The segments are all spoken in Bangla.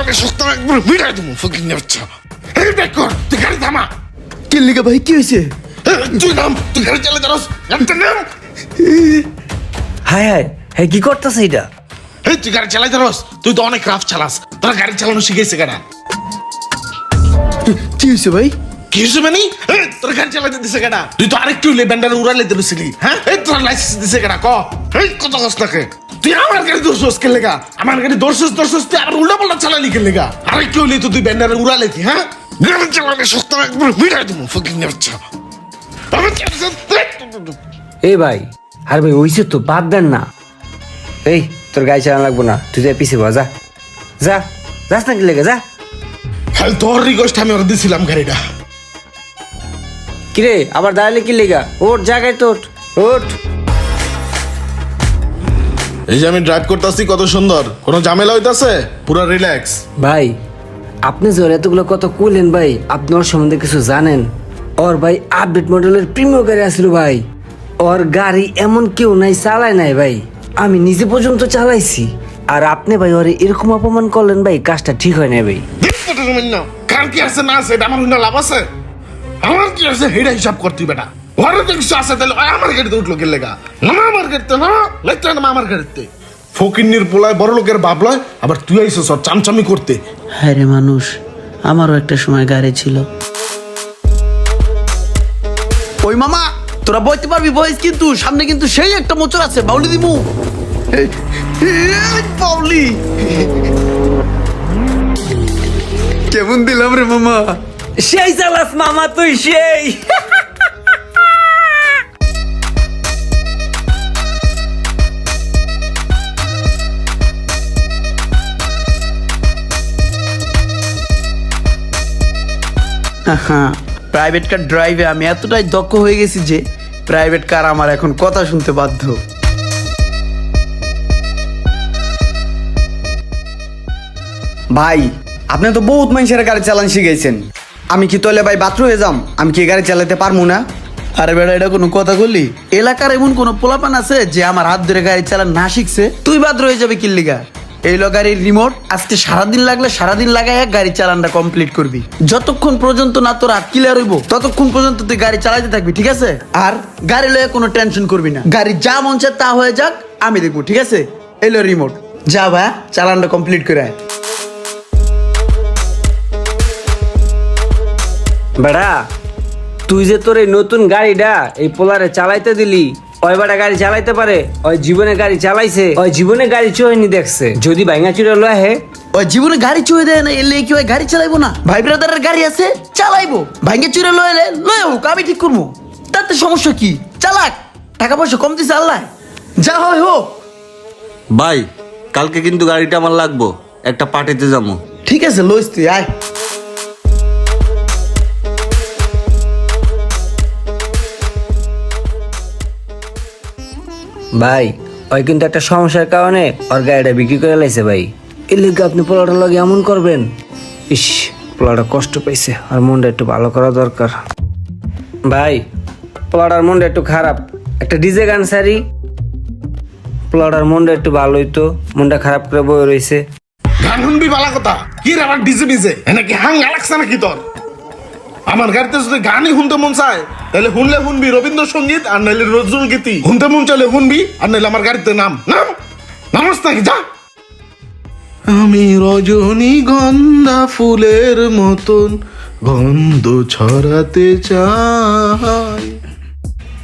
চালালে সস্তা একবার বিড়াই দেবো ফকির বাচ্চা এই ব্যাক কর তুই গাড়ি থামা। কিল্লিকা ভাই কি হয়েছে? তুই নাম তুই গাড়ি চালা যাস গাড়িতে নাম। হায় হায় হ্যাঁ কি করতেছে এটা? এই তুই গাড়ি চালাই যাস তুই তো অনেক রাফ চালাস তোরা গাড়ি চালানো শিখেছে কেনা কি হয়েছে ভাই? কি হয়েছে মানে? তোর গাড়ি চালাতে দিছে কেনা তুই তো আরেকটু লে ব্যান্ডারে উড়ালে দিছিলি হ্যাঁ? এই তোর লাইসেন্স দিছে কেনা ক? এই কত কষ্ট থাকে তুই আমার গাড়ি দোষস কে লেগা আমার গাড়ি দোষস দোষস তুই আবার উল্টা পাল্টা চালালি কে লেগা আরেকটু হলে তো তুই ব্যান্ডারে উড়ালে কি হ্যাঁ? গাড়ি চালালে সস্তা একবার বিড়াই দেবো ফকির বাচ্চা এই ভাই আর ভাই ওইসে তো বাদ দেন না। এই তোর গাড়ি চালানো লাগবো না তুই যা পিছিয়ে যা। যা যাস না কি লেগে যা। খালি তোর রিকোয়েস্ট আমি ওর দিছিলাম গাড়িটা। কিরে আবার দাঁড়ালে কি লেগা ওঠ জায়গায় তো ওঠ। ওঠ। এই যে আমি ড্রাইভ করতেছি কত সুন্দর। কোনো ঝামেলা হইতাছে? পুরো রিল্যাক্স ভাই আপনি যে ওর এতগুলো কত কুলেন ভাই আপনি ওর সম্বন্ধে কিছু জানেন? ওর ভাই আপডেট মডেলের প্রিমিয় গাড়ি আসছিল ভাই। ওর গাড়ি এমন কেউ নাই চালায় নাই ভাই। আমি নিজে পর্যন্ত চালাইছি। আর আপনি ভাই ওরে এরকম অপমান করলেন ভাই কাজটা ঠিক হয় না ভাই। কার কি আছে না আছে এটা আমার লাভ আছে। আমার কি আছে হেডা হিসাব করতে বেটা ওরা তো কিছু আছে তাহলে আমার গাড়িতে উঠল কে লেগা না আমার গাড়িতে না লাগতে না আমার গাড়িতে ফকিন্নির পোলায় বড় লোকের বাবলয় আবার তুই আইসো সব চামচামি করতে হ্যাঁ রে মানুষ আমারও একটা সময় গাড়ি ছিল ওই মামা তোরা বইতে পারবি বয়স কিন্তু সামনে কিন্তু সেই একটা মোচর আছে বাউলি দিমু এই, এই, বাউলি কেমন দিলাম রে মামা সেই চালাস মামা তুই সেই প্রাইভেট কার ড্রাইভে আমি এতটাই দক্ষ হয়ে গেছি যে প্রাইভেট কার আমার এখন কথা শুনতে বাধ্য। ভাই আপনি তো বহুত মানুষের গাড়ি চালান শিখেছেন আমি কি তোলে ভাই বাথরু হয়ে যাম? আমি কি গাড়ি চালাতে পারব না? আরে বেটা এটা কোনো কথা বললি? এলাকার এমন কোনো পোলাপান আছে যে আমার হাত ধরে গাড়ি চালান না শিখছে? তুই বাদ রয়ে যাবে কিল্লিগা। এই লো গাড়ির রিমোট আজকে সারাদিন লাগলে সারাদিন লাগাই গাড়ি চালানটা কমপ্লিট করবি। যতক্ষণ পর্যন্ত না তোর হাত ক্লিয়ার হইব, ততক্ষণ পর্যন্ত তুই গাড়ি চালাইতে থাকবি, ঠিক আছে? আর গাড়ি লয়ে কোনো টেনশন করবি না। গাড়ি যা মন চায় তা হয়ে যাক, আমি দেখব, ঠিক আছে? এলো রিমোট যা ভাই, চালানটা কমপ্লিট করে আয়। বেড়া, তুই যে তোর এই নতুন গাড়িটা এই পোলারে চালাইতে দিলি ওই বেটা গাড়ি চালাইতে পারে ওই জীবনে গাড়ি চালাইছে ওই জীবনে গাড়ি চোহনি দেখছে। যদি ভাঙা চুরে লয় হে ওই জীবনে গাড়ি চুয়ে দেয় না এলে কি ওই গাড়ি চালাইবো না? ভাই ব্রাদারের গাড়ি আছে চালাইবো। ভাঙ্গে চুরে লয়ে এলে লয়ে হোক আমি ঠিক করব। তাতে সমস্যা কি? চালাক টাকা পয়সা কম দিছে আল্লাহ। যা হয় হোক। ভাই কালকে কিন্তু গাড়িটা আমার লাগবো একটা পার্টিতে যাব। ঠিক আছে লইস তুই আয়। ভাই, ওই কিন্তু একটা সমস্যার কারণে ওর গাড়িটা বিক্রি করে লাইছে ভাই। এর লিগে আপনি পোলাটার লগে এমন করবেন? ইস, পোলাটা কষ্ট পাইছে, আর মনটা একটু ভালো করা দরকার। ভাই, পোলাটার মনটা একটু খারাপ। একটা ডিজে গান সারি। পোলাটার মনটা একটু ভালো হইতো, মনটা খারাপ করে বয়ে রয়েছে গান শুনবি বালা কথা? কি রে আবার ডিজে বিজে নাকি হাং লাগছে নাকি তোর? আমার গাড়িতে যদি গানই শুনতে মন চায় তাহলে শুনলে শুনবি রবীন্দ্রসঙ্গীত আর নাইলে নজরুল গীতি। শুনতে মন চলে শুনবি আর নাইলে আমার গাড়িতে নাম। নাম? নামস নাকি? যা। আমি রজনী গন্ধা ফুলের মতন গন্ধ ছড়াতে চাই।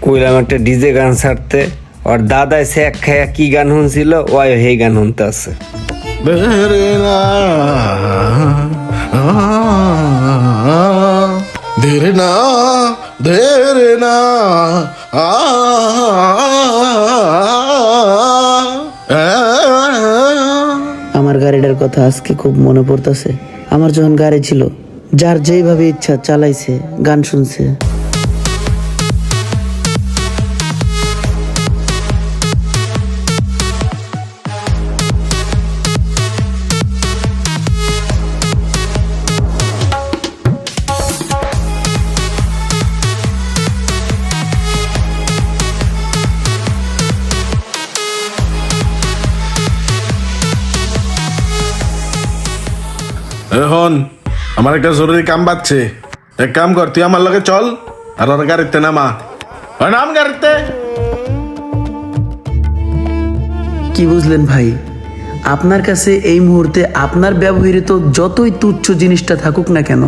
কইলাম একটা ডিজে গান ছাড়তে। ওর দাদাই সে এক খায়া কি গান শুনছিল ওই হে গান শুনতে আছে। বেরে না। ধীরে না। ধীরে না। আমার গাড়িটার কথা আজকে খুব মনে পড়তেছে। আমার যখন গাড়ি ছিল, যার যেইভাবে ইচ্ছা চালাইছে, গান শুনছে। এখন আমার একটা জরুরি কাম পাচ্ছে এক কাম কর, তুই আমার লগে চল, আর ওর গাড়িতে নামা। নাম গাড়িতে। কি বুঝলেন ভাই? আপনার কাছে এই মুহূর্তে আপনার ব্যবহৃত যতই তুচ্ছ জিনিসটা থাকুক না কেন,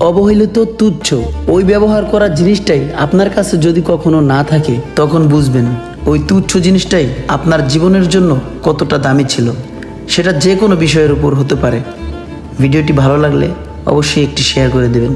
অবহেলিত তুচ্ছ ওই ব্যবহার করা জিনিসটাই আপনার কাছে যদি কখনো না থাকে, তখন বুঝবেন ওই তুচ্ছ জিনিসটাই আপনার জীবনের জন্য কতটা দামি ছিল। সেটা যে কোনো বিষয়ের উপর হতে পারে। ভিডিওটি ভালো লাগলে অবশ্যই একটি শেয়ার করে দেবেন।